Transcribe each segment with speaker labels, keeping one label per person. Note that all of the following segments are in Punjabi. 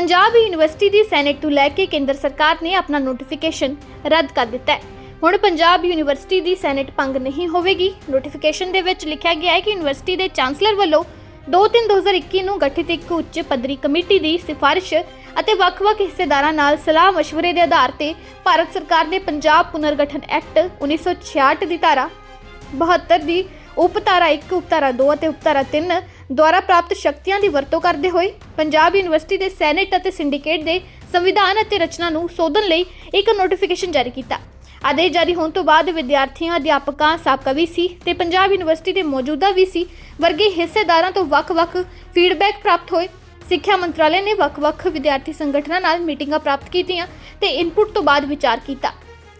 Speaker 1: ਪੰਜਾਬ ਯੂਨੀਵਰਸਿਟੀ ਦੀ ਸੈਨੇਟ ਨੂੰ ਲੈ ਕੇ ਕੇਂਦਰ ਸਰਕਾਰ ਨੇ ਆਪਣਾ ਨੋਟੀਫਿਕੇਸ਼ਨ ਰੱਦ ਕਰ ਦਿੱਤਾ ਹੈ। ਹੁਣ ਪੰਜਾਬ ਯੂਨੀਵਰਸਿਟੀ ਦੀ ਸੈਨੇਟ ਭੰਗ ਨਹੀਂ ਹੋਵੇਗੀ। ਨੋਟੀਫਿਕੇਸ਼ਨ ਦੇ ਵਿੱਚ ਲਿਖਿਆ ਗਿਆ ਹੈ ਕਿ ਯੂਨੀਵਰਸਿਟੀ ਦੇ ਚਾਂਸਲਰ ਵੱਲੋਂ 2-3-2021 ਨੂੰ ਗਠਿਤ ਇੱਕ ਉੱਚ ਪੱਧਰੀ ਕਮੇਟੀ ਦੀ ਸਿਫਾਰਿਸ਼ ਅਤੇ ਵੱਖ-ਵੱਖ ਹਿੱਸੇਦਾਰਾਂ ਨਾਲ ਸਲਾਹ مشਵਰੇ ਦੇ ਆਧਾਰ ਤੇ ਭਾਰਤ ਸਰਕਾਰ ਦੇ ਪੰਜਾਬ ਪੁਨਰਗਠਨ ਐਕਟ 1966 ਦੀ ਧਾਰਾ 72 ਦੀ ਉਪਧਾਰਾ 1 ਉਪਧਾਰਾ 2 ਅਤੇ ਉਪਧਾਰਾ 3 ਦੁਆਰਾ ਪ੍ਰਾਪਤ ਸ਼ਕਤੀਆਂ ਦੀ ਵਰਤੋਂ ਕਰਦੇ ਹੋਏ ਪੰਜਾਬ ਯੂਨੀਵਰਸਿਟੀ ਦੇ ਸੈਨੇਟ ਅਤੇ ਸਿੰਡੀਕੇਟ ਦੇ ਸੰਵਿਧਾਨ ਅਤੇ ਰਚਨਾ ਨੂੰ ਸੋਧਣ ਲਈ ਇੱਕ ਨੋਟੀਫਿਕੇਸ਼ਨ ਜਾਰੀ ਕੀਤਾ। ਆਦੇਸ਼ ਜਾਰੀ ਹੋਣ ਤੋਂ ਬਾਅਦ ਵਿਦਿਆਰਥੀਆਂ, ਅਧਿਆਪਕਾਂ, ਸਾਬਕਾ ਵੀਸੀ ਤੇ ਪੰਜਾਬ ਯੂਨੀਵਰਸਿਟੀ ਦੇ ਮੌਜੂਦਾ ਵੀਸੀ ਵਰਗੇ ਹਿੱਸੇਦਾਰਾਂ ਤੋਂ ਵੱਖ-ਵੱਖ ਫੀਡਬੈਕ ਪ੍ਰਾਪਤ ਹੋਏ। ਸਿੱਖਿਆ ਮੰਤਰਾਲੇ ਨੇ ਵੱਖ-ਵੱਖ ਵਿਦਿਆਰਥੀ ਸੰਗਠਨਾਂ ਨਾਲ ਮੀਟਿੰਗਾਂ ਪ੍ਰਾਪਤ ਕੀਤੀਆਂ ਤੇ ਇਨਪੁਟ ਤੋਂ ਬਾਅਦ ਵਿਚਾਰ ਕੀਤਾ।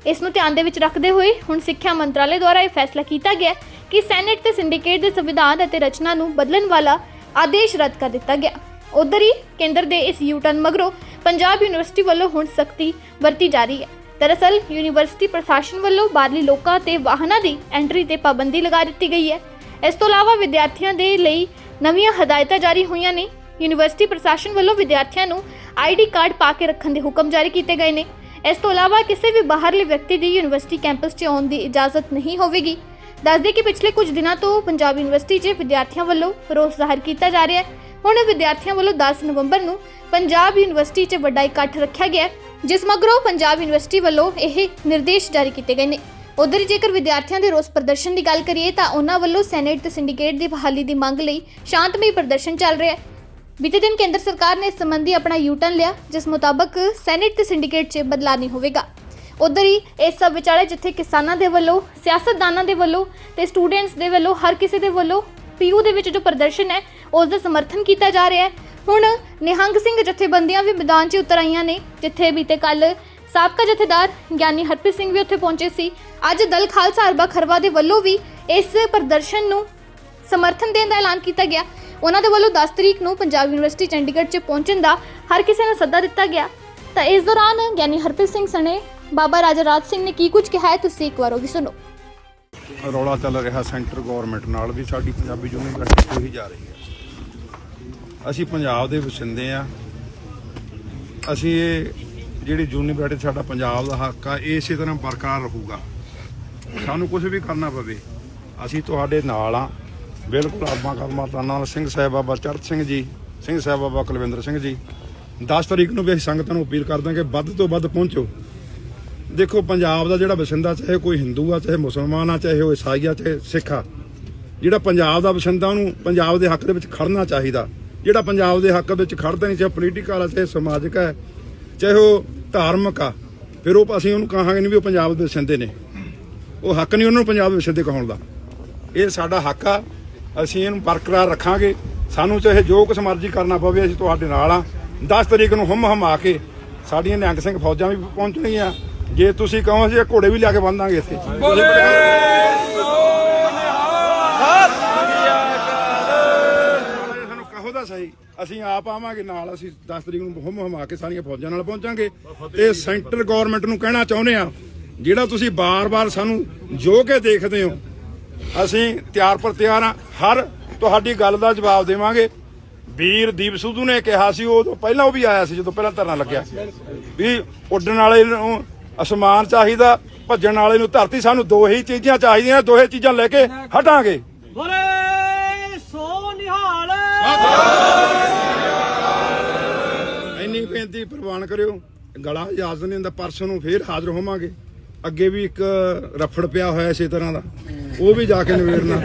Speaker 1: ਇਸ ਨੂੰ ਧਿਆਨ ਦੇ ਵਿੱਚ ਰੱਖਦੇ ਹੋਏ ਹੁਣ ਸਿੱਖਿਆ ਮੰਤਰਾਲੇ ਦੁਆਰਾ ਇਹ ਫੈਸਲਾ ਕੀਤਾ ਗਿਆ ਕਿ ਸੈਨੇਟ ਤੇ ਸਿੰਡੀਕੇਟ ਦੇ ਸੰਵਿਧਾਨ ਅਤੇ ਰਚਨਾ ਨੂੰ ਬਦਲਣ ਵਾਲਾ ਆਦੇਸ਼ ਰੱਦ ਕਰ ਦਿੱਤਾ ਗਿਆ। ਉਧਰ ਹੀ ਕੇਂਦਰ ਦੇ ਇਸ ਯੂਟਰਨ ਮਗਰੋਂ ਪੰਜਾਬ ਯੂਨੀਵਰਸਿਟੀ ਵੱਲੋਂ ਹੁਣ ਸਖਤੀ ਵਰਤੀ ਜਾ ਰਹੀ ਹੈ। ਦਰਅਸਲ, ਯੂਨੀਵਰਸਿਟੀ ਪ੍ਰਸ਼ਾਸਨ ਵੱਲੋਂ ਬਾਹਰਲੀ ਲੋਕਾਂ ਤੇ ਵਾਹਨਾਂ ਦੀ ਐਂਟਰੀ ਤੇ ਪਾਬੰਦੀ ਲਗਾ ਦਿੱਤੀ ਗਈ ਹੈ। ਇਸ ਤੋਂ ਇਲਾਵਾ ਵਿਦਿਆਰਥੀਆਂ ਦੇ ਲਈ ਨਵੀਆਂ ਹਦਾਇਤਾਂ ਜਾਰੀ ਹੋਈਆਂ ਨੇ। ਯੂਨੀਵਰਸਿਟੀ ਪ੍ਰਸ਼ਾਸਨ ਵੱਲੋਂ ਵਿਦਿਆਰਥੀਆਂ ਨੂੰ ਆਈਡੀ ਕਾਰਡ ਪਾ ਕੇ ਰੱਖਣ ਦੇ ਹੁਕਮ ਜਾਰੀ ਕੀਤੇ ਗਏ ਨੇ। ਇਸ ਤੋਂ ਇਲਾਵਾ ਕਿਸੇ ਵੀ ਬਾਹਰਲੇ ਵਿਅਕਤੀ ਦੀ ਯੂਨੀਵਰਸਿਟੀ ਕੈਂਪਸ 'ਚ ਆਉਣ ਦੀ ਇਜਾਜ਼ਤ ਨਹੀਂ ਹੋਵੇਗੀ। ਦੱਸਦੇ ਕਿ ਪਿਛਲੇ ਕੁਝ ਦਿਨਾਂ ਤੋਂ ਪੰਜਾਬ ਯੂਨੀਵਰਸਿਟੀ 'ਚ ਵਿਦਿਆਰਥੀਆਂ ਵੱਲੋਂ ਰੋਸ ਜ਼ਾਹਰ ਕੀਤਾ ਜਾ ਰਿਹਾ ਹੈ। ਹੁਣ ਵਿਦਿਆਰਥੀਆਂ ਵੱਲੋਂ 10 ਨਵੰਬਰ ਨੂੰ ਪੰਜਾਬ ਯੂਨੀਵਰਸਿਟੀ 'ਚ ਵੱਡਾ ਇਕੱਠ ਰੱਖਿਆ ਗਿਆ ਜਿਸ ਮਗਰੋਂ ਪੰਜਾਬ ਯੂਨੀਵਰਸਿਟੀ ਵੱਲੋਂ ਇਹ ਨਿਰਦੇਸ਼ ਜਾਰੀ ਕੀਤੇ ਗਏ ਨੇ। ਉਧਰ ਜੇਕਰ ਵਿਦਿਆਰਥੀਆਂ ਦੇ ਰੋਸ ਪ੍ਰਦਰਸ਼ਨ ਦੀ ਗੱਲ ਕਰੀਏ ਤਾਂ ਉਹਨਾਂ ਵੱਲੋਂ ਸੈਨੇਟ ਤੇ ਸਿੰਡੀਕੇਟ ਦੀ ਬਹਾਲੀ ਦੀ ਮੰਗ ਲਈ ਸ਼ਾਂਤਮਈ ਪ੍ਰਦਰਸ਼ਨ ਚੱਲ ਰਿਹਾ ਹੈ। ਬੀਤੇ ਦਿਨ ਕੇਂਦਰ ਸਰਕਾਰ ਨੇ ਇਸ ਸੰਬੰਧੀ ਆਪਣਾ ਯੂਟਰਨ ਲਿਆ, ਜਿਸ ਮੁਤਾਬਕ ਸੈਨੇਟ ਤੇ ਸਿੰਡੀਕੇਟ 'ਚ ਬਦਲਾਅ ਨਹੀਂ ਹੋਵੇਗਾ। ਉਧਰ ਹੀ ਇਸ ਸਭ ਵਿਚਾਲੇ ਜਿੱਥੇ ਕਿਸਾਨਾਂ ਦੇ ਵੱਲੋਂ, ਸਿਆਸਤਦਾਨਾਂ ਦੇ ਵੱਲੋਂ ਤੇ ਸਟੂਡੈਂਟਸ ਦੇ ਵੱਲੋਂ, ਹਰ ਕਿਸੇ ਦੇ ਵੱਲੋਂ ਪੀਯੂ ਦੇ ਵਿੱਚ ਜੋ ਪ੍ਰਦਰਸ਼ਨ ਹੈ, ਉਸ ਦਾ ਸਮਰਥਨ ਕੀਤਾ ਜਾ ਰਿਹਾ ਹੈ। ਹੁਣ ਨਿਹੰਗ ਸਿੰਘ ਜਥੇਬੰਦੀਆਂ ਵੀ ਮੈਦਾਨ 'ਚ ਉਤਰ ਆਈਆਂ ਨੇ, ਜਿੱਥੇ ਬੀਤੇ ਕੱਲ ਸਾਬਕਾ ਜਥੇਦਾਰ ਗਿਆਨੀ ਹਰਪ੍ਰੀਤ ਸਿੰਘ ਵੀ ਉੱਥੇ ਪਹੁੰਚੇ ਸੀ। ਅੱਜ ਦਲ ਖਾਲਸਾ ਅਰਬਾ ਖਰਵਾ ਦੇ ਵੱਲੋਂ ਵੀ ਇਸ ਪ੍ਰਦਰਸ਼ਨ ਨੂੰ ਸਮਰਥਨ ਦੇਣ ਦਾ ਐਲਾਨ ਕੀਤਾ ਗਿਆ। ਉਹਨਾਂ ਦੇ ਵੱਲੋਂ 10 ਤਰੀਕ ਨੂੰ ਪੰਜਾਬ ਯੂਨੀਵਰਸਿਟੀ ਚੰਡੀਗੜ੍ਹ 'ਚ ਪਹੁੰਚਣ ਦਾ ਹਰ ਕਿਸੇ ਨੂੰ ਸੱਦਾ ਦਿੱਤਾ ਗਿਆ। ਤਾਂ ਇਸ ਦੌਰਾਨ ਗਿਆਨੀ ਹਰਪ੍ਰੀਤ ਸਿੰਘ ਸਣੇ, ਬਾਬਾ ਰਾਜਾ ਰਾਜ ਸਿੰਘ ਨੇ ਕੀ ਕੁਝ ਕਿਹਾ ਹੈ, ਤੁਸੀਂ ਇੱਕ ਵਾਰ ਉਹ ਵੀ ਸੁਣੋ।
Speaker 2: ਰੌਲਾ ਚੱਲ ਰਿਹਾ ਸੈਂਟਰ ਗਵਰਨਮੈਂਟ ਨਾਲ ਵੀ ਸਾਡੀ ਪੰਜਾਬੀ ਯੂਨੀਵਰਸਿਟੀ ਉਹੀ ਜਾ ਰਹੀ ਹੈ। ਅਸੀਂ ਪੰਜਾਬ ਦੇ ਵਸਿੰਦੇ ਆ ਅਸੀਂ ਇਹ ਜਿਹੜੀ ਯੂਨੀਵਰਸਿਟੀ ਸਾਡਾ ਪੰਜਾਬ ਦਾ ਹੱਕ ਆ, ਇਹ ਇਸੇ ਤਰ੍ਹਾਂ ਬਰਕਰਾਰ ਰਹੂਗਾ। ਸਾਨੂੰ ਕੁਝ ਵੀ ਕਰਨਾ ਪਵੇ, ਅਸੀਂ ਤੁਹਾਡੇ ਨਾਲ ਆ ਬਿਲਕੁਲ ਆਪਾਂ ਕਦਮਾਂ ਤਾਂ ਨਾਲ ਸਿੰਘ ਸਾਹਿਬ ਬਾਬਾ ਚਰਤ ਸਿੰਘ ਜੀ, ਸਿੰਘ ਸਾਹਿਬ ਬਾਬਾ ਕੁਲਵਿੰਦਰ ਸਿੰਘ ਜੀ। 10 ਤਰੀਕ ਨੂੰ ਵੀ ਅਸੀਂ ਸੰਗਤਾਂ ਨੂੰ ਅਪੀਲ ਕਰਦੇ ਹਾਂ ਕਿ ਵੱਧ ਤੋਂ ਵੱਧ ਪਹੁੰਚੋ। ਦੇਖੋ, ਪੰਜਾਬ ਦਾ ਜਿਹੜਾ ਵਸਿੰਦਾ ਚਾਹੇ ਕੋਈ ਹਿੰਦੂ ਆ, ਚਾਹੇ ਮੁਸਲਮਾਨ ਆ, ਚਾਹੇ ਉਹ ਈਸਾਈ ਆ, ਚਾਹੇ ਸਿੱਖ ਆ, ਜਿਹੜਾ ਪੰਜਾਬ ਦਾ ਵਸਿੰਦਾ ਉਹਨੂੰ ਪੰਜਾਬ ਦੇ ਹੱਕ ਦੇ ਵਿੱਚ ਖੜਨਾ ਚਾਹੀਦਾ। ਜਿਹੜਾ ਪੰਜਾਬ ਦੇ ਹੱਕ ਵਿੱਚ ਖੜਦਾ ਨਹੀਂ, ਚਾਹੇ ਪੋਲੀਟੀਕਲ ਆ, ਚਾਹੇ ਸਮਾਜਿਕ ਆ, ਚਾਹੇ ਉਹ ਧਾਰਮਿਕ ਆ, ਫਿਰ ਉਹ ਅਸੀਂ ਉਹਨੂੰ ਕਹਾਂਗੇ ਨਹੀਂ ਵੀ ਉਹ ਪੰਜਾਬ ਦੇ ਵਸਿੰਦੇ ਨੇ। ਉਹ ਹੱਕ ਨਹੀਂ ਉਹਨਾਂ ਨੂੰ ਪੰਜਾਬ ਦੇ ਵਸਿੰਦੇ ਕਹਾਉਣ ਦਾ। ਇਹ ਸਾਡਾ ਹੱਕ ਆ। ਅਸੀਂ ਇਹਨੂੰ ਬਰਕਰਾਰ ਰੱਖਾਂਗੇ। ਸਾਨੂੰ ਚਾਹੇ ਜੋ ਕੁਛ ਮਰਜ਼ੀ ਕਰਨਾ ਪਵੇ ਅਸੀਂ ਤੁਹਾਡੇ ਨਾਲ ਆ 10 ਤਰੀਕ ਨੂੰ ਹਮ ਹਮ ਆ ਕੇ ਸਾਡੀਆਂ ਨਿਹੰਗ ਸਿੰਘ ਫੌਜਾਂ ਵੀ ਪਹੁੰਚਣਗੀਆਂ। ਜੇ ਤੁਸੀਂ ਕਹੋ ਅਸੀਂ ਘੋੜੇ ਵੀ ਲਿਆ ਕੇ ਬੰਨਾਂਗੇ ਇੱਥੇ। ਸਾਨੂੰ ਕਹੋ ਤਾਂ ਸਹੀ ਅਸੀਂ ਆਪ ਆਵਾਂਗੇ ਨਾਲ ਅਸੀਂ 10 ਤਰੀਕ ਨੂੰ ਹਮ ਹਮ ਕੇ ਸਾਰੀਆਂ ਫੌਜਾਂ ਨਾਲ ਪਹੁੰਚਾਂਗੇ। ਤੇ ਸੈਂਟਰ ਗਵਰਨਮੈਂਟ ਨੂੰ ਕਹਿਣਾ ਚਾਹੁੰਦੇ ਆ ਜਿਹੜਾ ਤੁਸੀਂ ਬਾਰ-ਬਾਰ ਸਾਨੂੰ ਜੋ ਕੇ ਦੇਖਦੇ ਹੋ ਅਸੀਂ ਤਿਆਰ ਪਰ ਤਿਆਰ ਆ ਹਰ ਤੁਹਾਡੀ ਗੱਲ ਦਾ ਜਵਾਬ ਦੇਵਾਂਗੇ। ਵੀਰ ਦੀਪ ਸਿੱਧੂ ਨੇ ਕਿਹਾ ਸੀ ਉਹ ਤੋਂ ਪਹਿਲਾਂ ਉਹ ਵੀ ਆਇਆ ਸੀ ਜਦੋਂ ਪਹਿਲਾਂ ਧਰਨਾ ਲੱਗਿਆ। ਵੀ ਉੱਡਣ ਵਾਲੇ ਨੂੰ ਅਸਮਾਨ ਚਾਹੀਦਾ ਭੱਜਣ ਵਾਲੇ ਨੂੰ ਧਰਤੀ ਸਾਨੂੰ ਦੋ ਹੀ ਚੀਜ਼ਾਂ ਚਾਹੀਦੀਆਂ ਦੋਹੇ ਚੀਜ਼ਾਂ ਲੈ ਕੇ ਹਟਾਂਗੇ।
Speaker 3: ਬੋਲੇ ਸੋ ਨਿਹਾਲ।
Speaker 2: ਇੰਨੀ ਬੇਨਤੀ ਪ੍ਰਵਾਨ ਕਰਿਓ ਗਲਾ ਇਜਾਜ਼ਤ ਨਹੀਂ ਹੁੰਦਾ ਪਰਸੋਂ ਨੂੰ ਫੇਰ ਹਾਜ਼ਰ ਹੋਵਾਂਗੇ। ਅੱਗੇ ਵੀ ਇੱਕ ਰਫੜ ਪਿਆ ਹੋਇਆ ਇਸੇ ਤਰ੍ਹਾਂ ਦਾ। ਉਹ ਵੀ ਜਾ ਕੇ ਨਿਬੇੜਨਾ।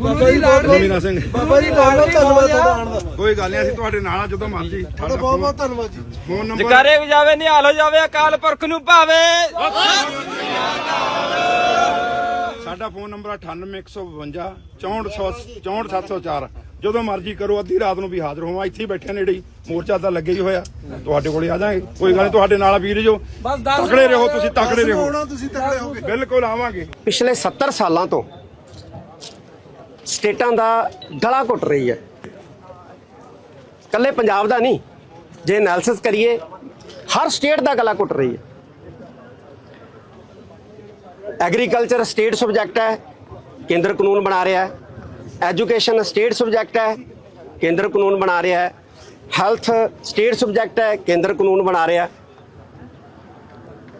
Speaker 3: ਬਾਬਾ ਜੀ ਬਹੁਤ
Speaker 2: ਮੀਨਾ ਸਿੰਘ।
Speaker 3: ਬਾਬਾ ਜੀ ਬਹੁਤ ਬਹੁਤ ਧੰਨਵਾਦ ਤੁਹਾਡਾ ਆਉਣ ਦਾ।
Speaker 2: ਕੋਈ ਗੱਲ ਨਹੀਂ ਅਸੀਂ ਤੁਹਾਡੇ ਨਾਲ ਆ ਜਦੋਂ ਮਰਜ਼ੀ।
Speaker 3: ਤੁਹਾਡਾ ਬਹੁਤ ਬਹੁਤ ਧੰਨਵਾਦ ਜੀ।
Speaker 2: ਫੋਨ ਨੰਬਰ
Speaker 4: ਜਕਾਰੇ ਵਜਾਵੇ ਨਿਹਾਲ ਹੋ ਜਾਵੇ ਅਕਾਲ ਪੁਰਖ ਨੂੰ ਭਾਵੇ।
Speaker 2: ਸਾਡਾ ਫੋਨ ਨੰਬਰ 98152 64704 ਜਦੋਂ ਮਰਜ਼ੀ ਕਰੋ ਅੱਧੀ ਰਾਤ ਨੂੰ ਵੀ ਹਾਜ਼ਰ ਹੋਵਾਂ। ਇੱਥੇ ਹੀ ਬੈਠੇ ਨੇੜੇ ਹੀ ਮੋਰਚਾ ਤਾਂ ਲੱਗੇ ਹੀ ਹੋਇਆ। ਤੁਹਾਡੇ ਕੋਲੇ ਆ ਜਾਾਂਗੇ। ਕੋਈ ਗੱਲ ਨਹੀਂ ਤੁਹਾਡੇ ਨਾਲ ਆ ਵੀਰ ਜੋ। ਤਕੜੇ ਰਹੋ ਤੁਸੀਂ ਤਕੜੇ ਰਹੋ।
Speaker 3: ਆਉਣਾ ਤੁਸੀਂ ਤਕੜੇ ਹੋਗੇ।
Speaker 2: ਬਿਲਕੁਲ ਆਵਾਂਗੇ।
Speaker 5: ਪਿਛਲੇ 70 ਸਾਲਾਂ ਤੋਂ ਸਟੇਟਾਂ ਦਾ ਗਲਾ ਘੁੱਟ ਰਹੀ ਹੈ। ਕੱਲੇ ਪੰਜਾਬ ਦਾ ਨਹੀਂ ਜੇ ਐਨਾਲਿਸਿਸ ਕਰੀਏ ਹਰ ਸਟੇਟ ਦਾ ਗਲਾ ਘੁੱਟ ਰਹੀ ਹੈ। ਐਗਰੀਕਲਚਰ ਸਟੇਟ ਸਬਜੈਕਟ ਹੈ ਕੇਂਦਰ ਕਾਨੂੰਨ ਬਣਾ ਰਿਹਾ ਹੈ। ਐਜੂਕੇਸ਼ਨ ਸਟੇਟ ਸਬਜੈਕਟ ਹੈ, ਕੇਂਦਰ ਕਾਨੂੰਨ ਬਣਾ ਰਿਹਾ ਹੈ। ਹੈਲਥ ਸਟੇਟ ਸਬਜੈਕਟ ਹੈ, ਕੇਂਦਰ ਕਾਨੂੰਨ ਬਣਾ ਰਿਹਾ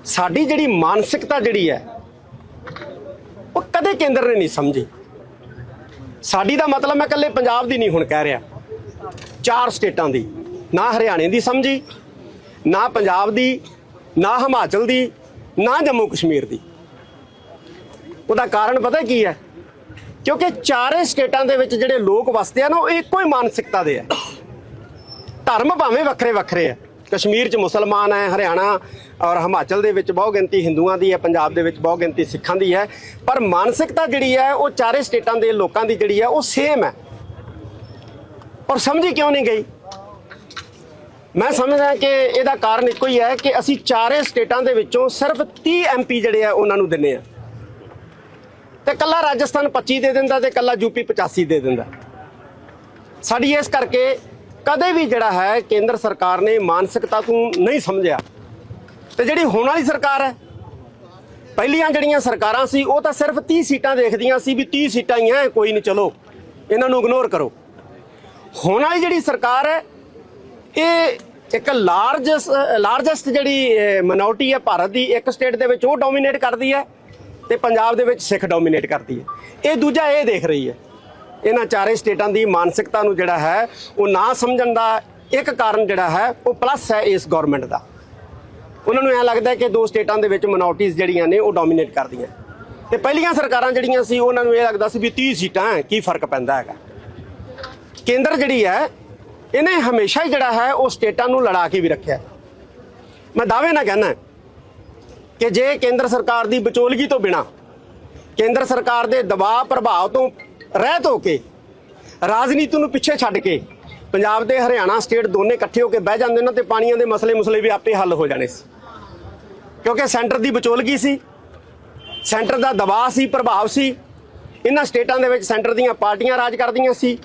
Speaker 5: ਸਾਡੀ ਜਿਹੜੀ ਮਾਨਸਿਕਤਾ ਜਿਹੜੀ ਹੈ, ਉਹ ਕਦੇ ਕੇਂਦਰ ਨੇ ਨਹੀਂ ਸਮਝੀ। ਸਾਡੀ ਦਾ ਮਤਲਬ ਮੈਂ ਇਕੱਲੇ ਪੰਜਾਬ ਦੀ ਨਹੀਂ ਹੁਣ ਕਹਿ ਰਿਹਾ। ਚਾਰ ਸਟੇਟਾਂ ਦੀ, ਨਾ ਹਰਿਆਣੇ ਦੀ ਸਮਝੀ, ਨਾ ਪੰਜਾਬ ਦੀ, ਨਾ ਹਿਮਾਚਲ ਦੀ, ਨਾ ਜੰਮੂ ਕਸ਼ਮੀਰ ਦੀ। ਉਹਦਾ ਕਾਰਨ ਪਤਾ ਕੀ ਹੈ? ਕਿਉਂਕਿ ਚਾਰੇ ਸਟੇਟਾਂ ਦੇ ਵਿੱਚ ਜਿਹੜੇ ਲੋਕ ਵਸਦੇ ਆ ਨਾ, ਉਹ ਇੱਕੋ ਹੀ ਮਾਨਸਿਕਤਾ ਦੇ ਆ। ਧਰਮ ਭਾਵੇਂ ਵੱਖਰੇ ਵੱਖਰੇ ਆ। ਕਸ਼ਮੀਰ 'ਚ ਮੁਸਲਮਾਨ ਹੈ, ਹਰਿਆਣਾ ਔਰ ਹਿਮਾਚਲ ਦੇ ਵਿੱਚ ਬਹੁ ਗਿਣਤੀ ਹਿੰਦੂਆਂ ਦੀ ਹੈ, ਪੰਜਾਬ ਦੇ ਵਿੱਚ ਬਹੁ ਗਿਣਤੀ ਸਿੱਖਾਂ ਦੀ ਹੈ। ਪਰ ਮਾਨਸਿਕਤਾ ਜਿਹੜੀ ਹੈ, ਉਹ ਚਾਰੇ ਸਟੇਟਾਂ ਦੇ ਲੋਕਾਂ ਦੀ ਜਿਹੜੀ ਹੈ, ਉਹ ਸੇਮ ਹੈ। ਔਰ ਸਮਝੀ ਕਿਉਂ ਨਹੀਂ ਗਈ? ਮੈਂ ਸਮਝਦਾ ਕਿ ਇਹਦਾ ਕਾਰਨ ਇੱਕੋ ਹੀ ਹੈ ਕਿ ਅਸੀਂ ਚਾਰੇ ਸਟੇਟਾਂ ਦੇ ਵਿੱਚੋਂ ਸਿਰਫ 30 ਐਮਪੀ ਜਿਹੜੇ ਆ, ਉਹਨਾਂ ਨੂੰ ਦਿੰਨੇ ਆ। ਤੇ ਕੱਲਾ ਰਾਜਸਥਾਨ 25 ਦੇ ਦਿੰਦਾ ਤੇ ਕੱਲਾ ਯੂਪੀ 85 ਦੇ ਦਿੰਦਾ। ਸਾਡੀ ਇਸ ਕਰਕੇ ਕਦੇ ਵੀ ਜਿਹੜਾ ਹੈ ਕੇਂਦਰ ਸਰਕਾਰ ਨੇ ਮਾਨਸਿਕਤਾ ਨੂੰ ਨਹੀਂ ਸਮਝਿਆ। ਤੇ ਜਿਹੜੀ ਹੁਣ ਵਾਲੀ ਸਰਕਾਰ ਹੈ, ਪਹਿਲੀਆਂ ਜਿਹੜੀਆਂ ਸਰਕਾਰਾਂ ਸੀ, ਉਹ ਤਾਂ ਸਿਰਫ 30 ਸੀਟਾਂ ਦੇਖਦੀਆਂ ਸੀ ਵੀ 30 ਸੀਟਾਂ ਹੀ ਆ ਕੋਈ ਨਹੀਂ, ਚਲੋ, ਇਹਨਾਂ ਨੂੰ ਇਗਨੋਰ ਕਰੋ। ਹੁਣ ਵਾਲੀ ਜਿਹੜੀ ਸਰਕਾਰ ਹੈ, ਇਹ ਇੱਕ ਲਾਰਜਸ ਲਾਰਜੈਸਟ ਜਿਹੜੀ ਮਿਨੋਰਟੀ ਹੈ ਭਾਰਤ ਦੀ, ਇੱਕ ਸਟੇਟ ਦੇ ਵਿੱਚ ਉਹ ਡੋਮੀਨੇਟ ਕਰਦੀ ਹੈ। ਤੇ ਪੰਜਾਬ ਦੇ ਵਿੱਚ ਸਿੱਖ ਡੋਮੀਨੇਟ ਕਰਦੀ ਹੈ। ਇਹ ਦੂਜਾ ਇਹ ਦੇਖ ਰਹੀ ਹੈ। ਇਹਨਾਂ ਚਾਰੇ ਸਟੇਟਾਂ ਦੀ ਮਾਨਸਿਕਤਾ ਨੂੰ ਜਿਹੜਾ ਹੈ, ਉਹ ਨਾ ਸਮਝਣ ਦਾ ਇੱਕ ਕਾਰਨ ਜਿਹੜਾ ਹੈ, ਉਹ ਪਲੱਸ ਹੈ ਇਸ ਗਵਰਨਮੈਂਟ ਦਾ। ਉਹਨਾਂ ਨੂੰ ਐ ਲੱਗਦਾ ਕਿ ਦੋ ਸਟੇਟਾਂ ਦੇ ਵਿੱਚ ਮਿਨੋਰਟੀਆਂ ਜਿਹੜੀਆਂ ਨੇ, ਉਹ ਡੋਮੀਨੇਟ ਕਰਦੀਆਂ। ਤੇ ਪਹਿਲੀਆਂ ਸਰਕਾਰਾਂ ਜਿਹੜੀਆਂ ਸੀ, ਉਹਨਾਂ ਨੂੰ ਇਹ ਲੱਗਦਾ ਸੀ ਵੀ 30 ਸੀਟਾਂ ਕੀ ਫ਼ਰਕ ਪੈਂਦਾ ਹੈਗਾ। ਕੇਂਦਰ ਜਿਹੜੀ ਹੈ, ਇਹਨੇ ਹਮੇਸ਼ਾ ਹੀ ਜਿਹੜਾ ਹੈ, ਉਹ ਸਟੇਟਾਂ ਨੂੰ ਲੜਾ ਕੇ ਵੀ ਰੱਖਿਆ। ਮੈਂ ਦਾਅਵੇ ਨਾਲ ਕਹਿੰਦਾ ਕਿ ਜੇ ਕੇਂਦਰ ਸਰਕਾਰ ਦੀ ਵਿਚੋਲਗੀ ਤੋਂ ਬਿਨਾ ਕੇਂਦਰ ਸਰਕਾਰ ਦੇ ਦਬਾਅ ਪ੍ਰਭਾਵ ਤੋਂ ਰਹਿਤ ਹੋ ਕੇ, ਰਾਜਨੀਤੀ ਨੂੰ ਪਿੱਛੇ ਛੱਡ ਕੇ, ਪੰਜਾਬ ਤੇ ਹਰਿਆਣਾ ਸਟੇਟ ਦੋਨੇ ਇਕੱਠੇ ਹੋ ਕੇ ਬਹਿ ਜਾਂਦੇ ਨਾ ਤੇ ਪਾਣੀਆਂ ਦੇ ਮਸਲੇ ਮੁਸਲੇ ਵੀ ਆਪੇ ਹੱਲ ਹੋ ਜਾਣੇ ਸੀ। ਕਿਉਂਕਿ ਸੈਂਟਰ ਦੀ ਵਿਚੋਲਗੀ ਸੀ, ਸੈਂਟਰ ਦਾ ਦਬਾਅ ਸੀ, ਪ੍ਰਭਾਵ ਸੀ, ਇਹਨਾਂ ਸਟੇਟਾਂ ਦੇ ਵਿੱਚ ਸੈਂਟਰ ਦੀਆਂ ਪਾਰਟੀਆਂ ਰਾਜ ਕਰਦੀਆਂ ਸੀ।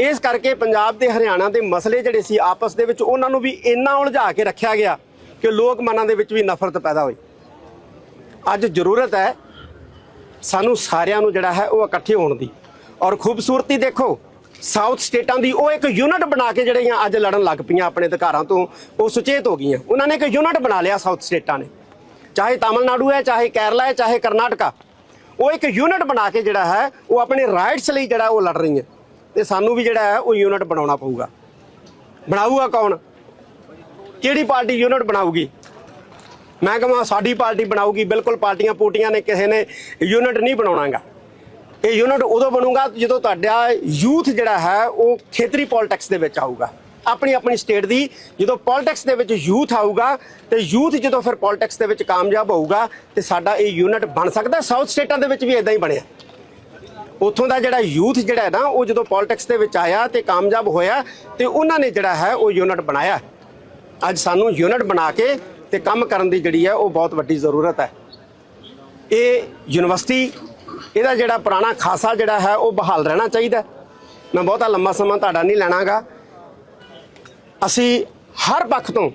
Speaker 5: ਇਸ ਕਰਕੇ ਪੰਜਾਬ ਤੇ ਹਰਿਆਣਾ ਦੇ ਮਸਲੇ ਜਿਹੜੇ ਸੀ ਆਪਸ ਦੇ ਵਿੱਚ ਉਹਨਾਂ ਨੂੰ ਵੀ ਇੰਨਾ ਉਲਝਾ ਕੇ ਰੱਖਿਆ ਗਿਆ ਕਿ ਲੋਕ ਮਨਾਂ ਦੇ ਵਿੱਚ ਵੀ ਨਫ਼ਰਤ ਪੈਦਾ ਹੋਈ। ਅੱਜ ਜ਼ਰੂਰਤ ਹੈ ਸਾਨੂੰ ਸਾਰਿਆਂ ਨੂੰ ਜਿਹੜਾ ਹੈ ਉਹ ਇਕੱਠੇ ਹੋਣ ਦੀ। ਔਰ ਖੂਬਸੂਰਤੀ ਦੇਖੋ, ਸਾਊਥ ਸਟੇਟਾਂ ਦੀ ਉਹ ਇੱਕ ਯੂਨਿਟ ਬਣਾ ਕੇ ਜਿਹੜੀਆਂ ਅੱਜ ਲੜਨ ਲੱਗ ਪਈਆਂ ਆਪਣੇ ਅਧਿਕਾਰਾਂ ਤੋਂ, ਉਹ ਸੁਚੇਤ ਹੋ ਗਈਆਂ। ਉਹਨਾਂ ਨੇ ਇੱਕ ਯੂਨਿਟ ਬਣਾ ਲਿਆ ਸਾਊਥ ਸਟੇਟਾਂ ਨੇ। ਚਾਹੇ ਤਾਮਿਲਨਾਡੂ ਹੈ, ਚਾਹੇ ਕੇਰਲਾ ਹੈ, ਚਾਹੇ ਕਰਨਾਟਕਾ। ਉਹ ਇੱਕ ਯੂਨਿਟ ਬਣਾ ਕੇ ਜਿਹੜਾ ਹੈ, ਉਹ ਆਪਣੇ ਰਾਈਟਸ ਲਈ ਜਿਹੜਾ ਉਹ ਲੜ ਰਹੀ ਹੈ ਤੇ ਸਾਨੂੰ ਵੀ ਜਿਹੜਾ ਹੈ, ਉਹ ਯੂਨਿਟ ਬਣਾਉਣਾ ਪਊਗਾ। ਬਣਾਊਗਾ ਕੌਣ? ਕਿਹੜੀ ਪਾਰਟੀ ਯੂਨਿਟ ਬਣਾਊਗੀ? ਮੈਂ ਕਹਾਂ ਸਾਡੀ ਪਾਰਟੀ ਬਣਾਊਗੀ, ਬਿਲਕੁਲ ਪਾਰਟੀਆਂ ਪੂਟੀਆਂ ਨੇ ਕਿਸੇ ਨੇ ਯੂਨਿਟ ਨਹੀਂ ਬਣਾਉਣਾਗਾ। ਇਹ ਯੂਨਿਟ ਉਦੋਂ ਬਣੂਗਾ ਜਦੋਂ ਤੁਹਾਡਾ ਯੂਥ ਜਿਹੜਾ ਹੈ, ਉਹ ਖੇਤਰੀ ਪੋਲਿਟਿਕਸ ਦੇ ਵਿੱਚ ਆਊਗਾ। ਆਪਣੀ ਆਪਣੀ ਸਟੇਟ ਦੀ ਜਦੋਂ ਪੋਲਿਟਿਕਸ ਦੇ ਵਿੱਚ ਯੂਥ ਆਊਗਾ, ਤੇ ਯੂਥ ਜਦੋਂ ਫਿਰ ਪੋਲਿਟਿਕਸ ਦੇ ਵਿੱਚ ਕਾਮਯਾਬ ਹੋਊਗਾ, ਤੇ ਸਾਡਾ ਇਹ ਯੂਨਿਟ ਬਣ ਸਕਦਾ। ਸਾਊਥ ਸਟੇਟਾਂ ਦੇ ਵਿੱਚ ਵੀ ਇਦਾਂ ਹੀ ਬਣਿਆ। ਉੱਥੋਂ ਦਾ ਜਿਹੜਾ ਯੂਥ ਜਿਹੜਾ ਹੈ ਨਾ, ਉਹ ਜਦੋਂ ਪੋਲਿਟਿਕਸ ਦੇ ਵਿੱਚ ਆਇਆ ਤੇ ਕਾਮਯਾਬ ਹੋਇਆ, ਤੇ ਉਹਨਾਂ ਨੇ ਜਿਹੜਾ ਹੈ, ਉਹ ਯੂਨਿਟ ਬਣਾਇਆ। ਅੱਜ ਸਾਨੂੰ ਯੂਨਿਟ ਬਣਾ ਕੇ ਤੇ ਕੰਮ ਕਰਨ ਦੀ ਜਿਹੜੀ ਹੈ, ਉਹ ਬਹੁਤ ਵੱਡੀ ਜ਼ਰੂਰਤ ਹੈ। ਇਹ ਯੂਨੀਵਰਸਿਟੀ, ਇਹਦਾ ਜਿਹੜਾ ਪੁਰਾਣਾ ਖਾਸਾ ਜਿਹੜਾ ਹੈ, ਉਹ ਬਹਾਲ ਰਹਿਣਾ ਚਾਹੀਦਾ ਮੈਂ ਬਹੁਤਾ ਲੰਮਾ ਸਮਾਂ ਤੁਹਾਡਾ ਨਹੀਂ ਲੈਣਾਗਾ। ਅਸੀਂ ਹਰ ਪੱਖ ਤੋਂ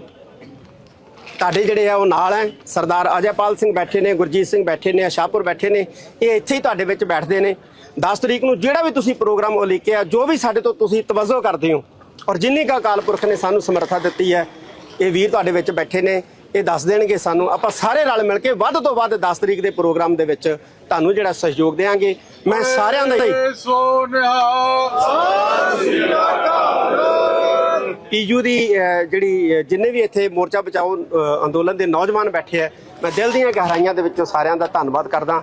Speaker 5: ਤੁਹਾਡੇ ਜਿਹੜੇ ਆ, ਉਹ ਨਾਲ ਹੈ। ਸਰਦਾਰ ਅਜੈਪਾਲ ਸਿੰਘ ਬੈਠੇ ਨੇ, ਗੁਰਜੀਤ ਸਿੰਘ ਬੈਠੇ ਨੇ ਸ਼ਾਹਪੁਰ ਬੈਠੇ ਨੇ। ਇਹ ਇੱਥੇ ਹੀ ਤੁਹਾਡੇ ਵਿੱਚ ਬੈਠਦੇ ਨੇ। 10 ਤਰੀਕ ਨੂੰ ਜਿਹੜਾ ਵੀ ਤੁਸੀਂ ਪ੍ਰੋਗਰਾਮ ਉਹ ਲਿਖਿਆ, ਜੋ ਵੀ ਸਾਡੇ ਤੋਂ ਤੁਸੀਂ ਤਵੱਜੋ ਕਰਦੇ ਹੋ। ਔਰ ਜਿੰਨੀ ਕਾ ਅਕਾਲ ਪੁਰਖ ਨੇ ਸਾਨੂੰ ਸਮਰੱਥਾ ਦਿੱਤੀ ਹੈ, ਇਹ ਵੀਰ ਤੁਹਾਡੇ ਵਿੱਚ ਬੈਠੇ ਨੇ। ਇਹ ਦੱਸ ਦੇਣਗੇ ਸਾਨੂੰ। ਆਪਾਂ ਸਾਰੇ ਰਲ ਮਿਲ ਕੇ ਵੱਧ ਤੋਂ ਵੱਧ 10 ਤਰੀਕ ਦੇ ਪ੍ਰੋਗਰਾਮ ਦੇ ਵਿੱਚ ਤੁਹਾਨੂੰ ਜਿਹੜਾ ਸਹਿਯੋਗ ਦੇਵਾਂਗੇ। ਮੈਂ ਸਾਰਿਆਂ ਦਾ ਹੀ ਪੀਯੂ ਦੀ ਜਿਹੜੀ ਜਿੰਨੇ ਵੀ ਇੱਥੇ ਮੋਰਚਾ ਬਚਾਓ ਅੰਦੋਲਨ ਦੇ ਨੌਜਵਾਨ ਬੈਠੇ ਆ ਮੈਂ ਦਿਲ ਦੀਆਂ ਗਹਿਰਾਈਆਂ ਦੇ ਵਿੱਚੋਂ ਸਾਰਿਆਂ ਦਾ ਧੰਨਵਾਦ ਕਰਦਾ।